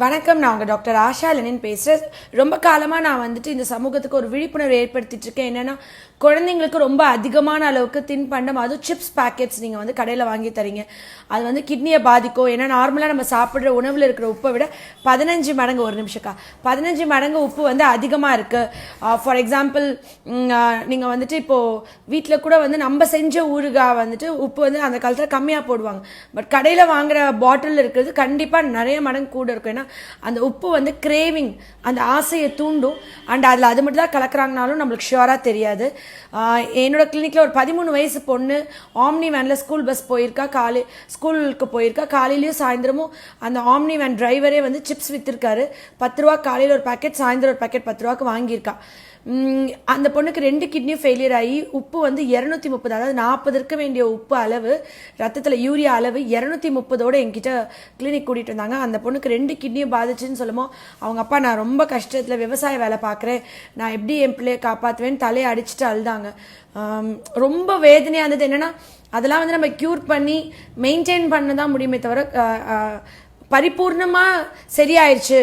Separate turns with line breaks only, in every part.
வணக்கம் நான் உங்கள் டாக்டர் ஆஷா லெனின் பேசுகிறேன் ரொம்ப காலமாக நான் வந்துட்டு இந்த சமூகத்துக்கு ஒரு விழிப்புணர்வு ஏற்படுத்திட்டு இருக்கேன். என்னென்னா குழந்தைங்களுக்கு ரொம்ப அதிகமான அளவுக்கு தின்பண்டம் அதுவும் சிப்ஸ் பேக்கெட்ஸ் நீங்கள் வந்து கடையில் வாங்கி தரீங்க. அது வந்து கிட்னியை பாதிக்கும். ஏன்னா நார்மலாக நம்ம சாப்பிட்ற உணவில் இருக்கிற உப்பை விட பதினஞ்சு மடங்கு ஒரு நிமிஷக்கா பதினஞ்சு மடங்கு உப்பு வந்து அதிகமாக இருக்குது ஃபார் எக்ஸாம்பிள் நீங்கள் வந்துட்டு இப்போது வீட்டில் கூட வந்து நம்ம செஞ்ச ஊறுகாய் வந்துட்டு உப்பு வந்து அந்த காலத்தில் கம்மியாக போடுவாங்க. பட் கடையில் வாங்குகிற பாட்டில் இருக்கிறது கண்டிப்பாக நிறைய மடங்கு கூட இருக்கும். ஏன்னா அந்த உப்பு வந்து கிரேவிங் அந்த ஆசையை தூண்டும். அண்ட் அதில் அது மட்டும் தான் கலக்குறாங்கனாலும் நம்மளுக்கு ஷியோராக தெரியாது. என்னோட கிளினிக்கில் ஒரு பதிமூணு வயசு பொண்ணு ஆம்னி வேனில் ஸ்கூல் பஸ் போயிருக்கா காலை ஸ்கூலுக்கு போயிருக்கா. காலையிலையும் சாயந்தரமும் அந்த ஆம்னி வேன் டிரைவரே வந்து சிப்ஸ் விற்றுருக்காரு பத்து ரூபா காலையில் ஒரு பாக்கெட் சாயந்தரம் ஒரு பாக்கெட் பத்து ரூபாய்க்கு வாங்கியிருக்கா. அந்த பொண்ணுக்கு ரெண்டு கிட்னியும் ஃபெயிலியர் ஆகி உப்பு வந்து இரநூத்தி முப்பது அதாவது நாற்பது இருக்க வேண்டிய உப்பு அளவு ரத்தத்தில் யூரியா அளவு இரநூத்தி முப்பதோடு என்கிட்ட கிளினிக் கூட்டிகிட்டு வந்தாங்க அந்த பொண்ணுக்கு ரெண்டு கிட்னியும் பாதிச்சுன்னு சொல்லுமோ அவங்க அப்பா நான் ரொம்ப கஷ்டத்தில் விவசாய வேலை பார்க்குறேன் நான் எப்படி என் பிள்ளையை காப்பாற்றுவேன்னு தலையை அடிச்சுட்டு அழுதாங்க. ரொம்ப வேதனையாக இருந்தது. என்னென்னா அதெல்லாம் வந்து நம்ம க்யூர் பண்ணி மெயின்டைன் பண்ண தான் முடியுமே தவிர பரிபூர்ணமாக சரியாயிருச்சு.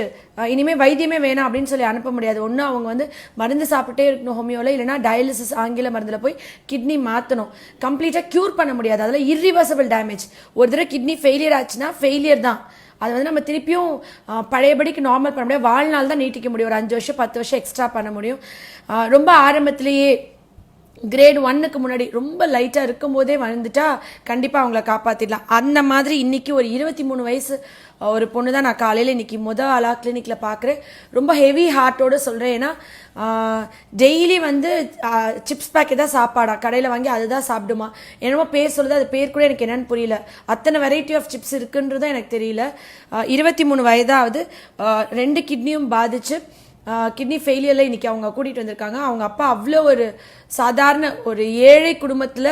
இனிமேல் வைத்தியமே வேணாம் அப்படின்னு சொல்லி அனுப்ப முடியாது. ஒன்று அவங்க வந்து மருந்து சாப்பிட்டே இருக்கணும் ஹோமியோவில் இல்லைனா டயாலிசிஸ் ஆங்கில மருந்தில் போய் கிட்னி மாற்றணும் கம்ப்ளீட்டாக க்யூர் பண்ண முடியாது. அதில் இரிவர்சபிள் டேமேஜ் ஒரு தடவை கிட்னி ஃபெயிலியர் ஆச்சுன்னா ஃபெயிலியர் தான். அது வந்து நம்ம திருப்பியும் பழையபடிக்கு நார்மல் பண்ண முடியாது. வாழ்நாள் தான் நீட்டிக்க முடியும். ஒரு அஞ்சு வருஷம் பத்து வருஷம் எக்ஸ்ட்ரா பண்ண முடியும். ரொம்ப ஆரம்பத்திலேயே கிரேட் ஒன்னுக்கு முன்னாடி ரொம்ப லைட்டாக இருக்கும்போதே வந்துட்டா கண்டிப்பாக அவங்கள காப்பாற்றிடலாம் அந்த மாதிரி இன்னைக்கு ஒரு இருபத்தி மூணு வயசு ஒரு பொண்ணு தான் நான் காலையில் இன்றைக்கி முத ஆளாக கிளினிக்கில் பார்க்குறேன் ரொம்ப ஹெவி ஹார்ட்டோடு சொல்கிறேன் ஏன்னா டெய்லி வந்து சிப்ஸ் பேக்கெட் தான் சாப்பாடா? கடையில் வாங்கி அதுதான் சாப்பிடுமா? என்னமோ பேர் சொல்லுது அது பேர் கூட எனக்கு என்னன்னு புரியல. அத்தனை வெரைட்டி ஆஃப் சிப்ஸ் இருக்குன்றதும் எனக்கு தெரியல. இருபத்தி மூணு வயதாவது ரெண்டு கிட்னியும் பாதிச்சு கிட்னி ஃபெயிலியரில் இன்னைக்கு அவங்க கூட்டிகிட்டு வந்திருக்காங்க. அவங்க அப்பா அவ்வளோ ஒரு சாதாரண ஒரு ஏழை குடும்பத்தில்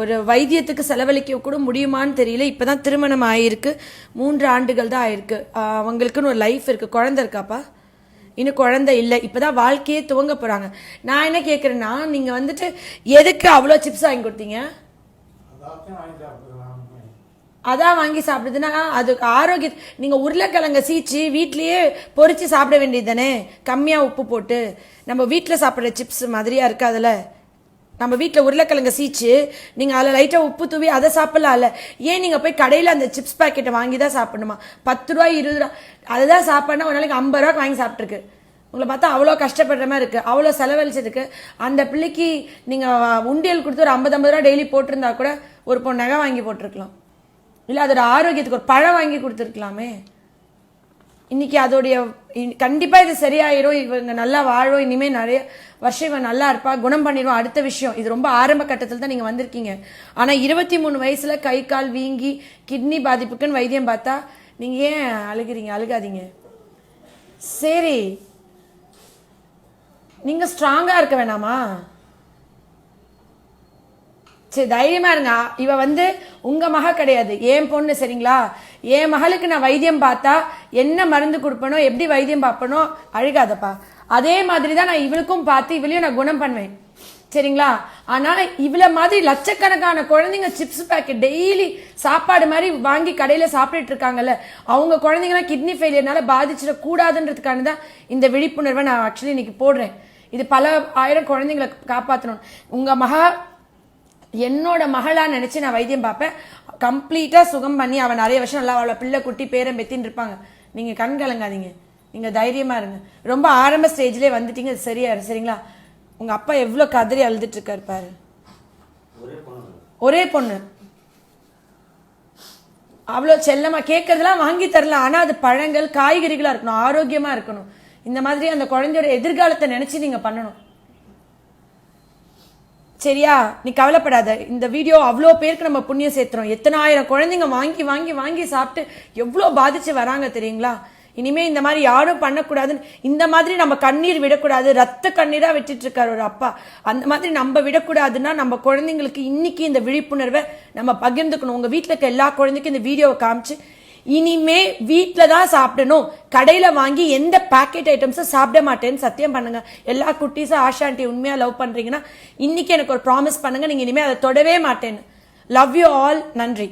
ஒரு வைத்தியத்துக்கு செலவழிக்க கூட முடியுமான்னு தெரியல. இப்போ தான் திருமணம் ஆகியிருக்கு மூன்று ஆண்டுகள் தான் ஆயிருக்கு. அவங்களுக்குன்னு ஒரு லைஃப் இருக்குது குழந்த இருக்காப்பா? இன்னும் குழந்தை இல்லை. இப்போ தான் வாழ்க்கையே துவங்க போகிறாங்க நான் என்ன கேட்குறேன்னா நீங்கள் வந்துட்டு எதுக்கு அவ்வளோ சிப்ஸ் வாங்கி கொடுத்தீங்க? அதான் வாங்கி சாப்பிடுதுன்னா அதுக்கு ஆரோக்கிய நீங்கள் உருளைக்கிழங்க சீச்சு வீட்லேயே பொறிச்சு சாப்பிட வேண்டியது தானே கம்மியாக உப்பு போட்டு. நம்ம வீட்டில் சாப்பிட்ற சிப்ஸ் மாதிரியாக இருக்காதுல்ல? நம்ம வீட்டில் உருளைக்கிழங்க சீச்சு நீங்கள் அதில் லைட்டாக உப்பு தூவி அதை சாப்பிட்லாம்ல? ஏன் நீங்கள் போய் கடையில் அந்த சிப்ஸ் பாக்கெட்டை வாங்கி தான் சாப்பிடணுமா? பத்து ரூபா இருபது ரூபா அதுதான் சாப்பிட்னா ஒரு நாளைக்கு ஐம்பது ரூபாய்க்கு வாங்கி சாப்பிட்ருக்கு உங்களை பார்த்தா அவ்வளோ கஷ்டப்படுற மாதிரி இருக்குது அவ்வளோ செலவழிச்சதுக்கு அந்த பிள்ளைக்கு நீங்கள் உண்டியல் கொடுத்து ஒரு ஐம்பது ஐம்பது ரூபா டெய்லி போட்டிருந்தா கூட ஒரு பொண்ணு நகை வாங்கி போட்டிருக்கலாம். இல்லை அதோட ஆரோக்கியத்துக்கு ஒரு பழம் வாங்கி கொடுத்துருக்கலாமே. இன்றைக்கி அதோடைய கண்டிப்பாக இது சரியாயிரும். இவங்க நல்லா வாழும் இனிமேல் நிறைய வருஷம் இவன் நல்லா இருப்பா குணம் பண்ணிடுவோம் அடுத்த விஷயம் இது ரொம்ப ஆரம்ப கட்டத்தில் தான் நீங்கள் வந்திருக்கீங்க. ஆனால் இருபத்தி மூணு வயசில் கை கால் வீங்கி கிட்னி பாதிப்புக்குன்னு வைத்தியம் பார்த்தா நீங்கள் ஏன் அழுகிறீங்க? அழுகாதீங்க. சரி. நீங்கள் ஸ்ட்ராங்காக இருக்க வேணாமா? சரி தைரியமா இருங்க. இவ வந்து உங்க மக கிடையாது. என் பொண்ணு சரிங்களா? என் மகளுக்கு நான் வைத்தியம் பார்த்தா என்ன மருந்து கொடுப்பனோ எப்படி வைத்தியம் பார்ப்பனோ அழுகாதப்பா. அதே மாதிரி தான் நான் இவளுக்கும் பார்த்து இவளையும் நான் குணம் பண்ணுவேன். சரிங்களா? ஆனால் இவ்வளோ மாதிரி லட்சக்கணக்கான குழந்தைங்க சிப்ஸ் பேக்கெட் டெய்லி சாப்பாடு மாதிரி வாங்கி கடையில் சாப்பிட்டுட்டு இருக்காங்கல்ல அவங்க குழந்தைங்களாம் கிட்னி ஃபெயிலியர்னால பாதிச்சிடக்கூடாதுன்றதுக்கான தான் இந்த விழிப்புணர்வை நான் ஆக்சுவலி இன்னைக்கு போடுறேன். இது பல ஆயிரம் குழந்தைங்களை காப்பாற்றணும் உங்கள் மகா என்னோட மகளா நினைச்சு நான் வைத்தியம் பார்ப்பேன். கம்ப்ளீட்டா சுகம் பண்ணி அவன் நிறைய வருஷம் நல்லா அவளை பிள்ளை குட்டி பேரன் பெத்தின்னு இருப்பாங்க. நீங்க கண் கலங்காதீங்க. நீங்க தைரியமா இருங்க. ரொம்ப ஆரம்ப ஸ்டேஜ்லயே வந்துட்டீங்க. அது சரியா இருக்கு, சரிங்களா? உங்க அப்பா எவ்வளவு கதறி அழுதுட்டு இருக்காரு பாரு.
ஒரே பொண்ணு.
ஒரே பொண்ணு. அவ்வளோ செல்லமா கேட்கறதெல்லாம் வாங்கி தரலாம் ஆனா அது பழங்கள் காய்கறிகளா இருக்கணும். ஆரோக்கியமா இருக்கணும். இந்த மாதிரி அந்த குழந்தையோட எதிர்காலத்தை நினைச்சு நீங்க பண்ணணும். சரியா? நீ கவலைப்படாத. இந்த வீடியோ அவ்வளோ பேருக்கு நம்ம புண்ணியம் சேர்த்துறோம் எத்தனை ஆயிரம் குழந்தைங்க வாங்கி வாங்கி வாங்கி சாப்பிட்டு எவ்வளோ பாதிச்சு வராங்க தெரியுங்களா? இனிமே இந்த மாதிரி யாரும் பண்ணக்கூடாதுன்னு இந்த மாதிரி நம்ம கண்ணீர் விடக்கூடாது. ரத்த கண்ணீராக விட்டுட்டு ஒரு அப்பா. அந்த மாதிரி நம்ம விடக்கூடாதுன்னா நம்ம குழந்தைங்களுக்கு இன்னைக்கு இந்த விழிப்புணர்வை நம்ம பகிர்ந்துக்கணும். உங்கள் வீட்டில் இருக்க எல்லா குழந்தைக்கும் இந்த வீடியோவை காமிச்சு இனிமே வீட்டில் தான் சாப்பிடணும். கடையில் வாங்கி எந்த பேக்கெட் ஐட்டம்ஸும் சாப்பிட மாட்டேன்னு சத்தியம் பண்ணுங்க. எல்லா குட்டீஸும் ஆஷாண்டி உண்மையாக லவ் பண்ணுறீங்கன்னா இன்னைக்கு எனக்கு ஒரு ப்ராமிஸ் பண்ணுங்க. நீங்கள் இனிமேல் அதை தொடவே மாட்டேன்னு. லவ் யூ ஆல் நன்றி.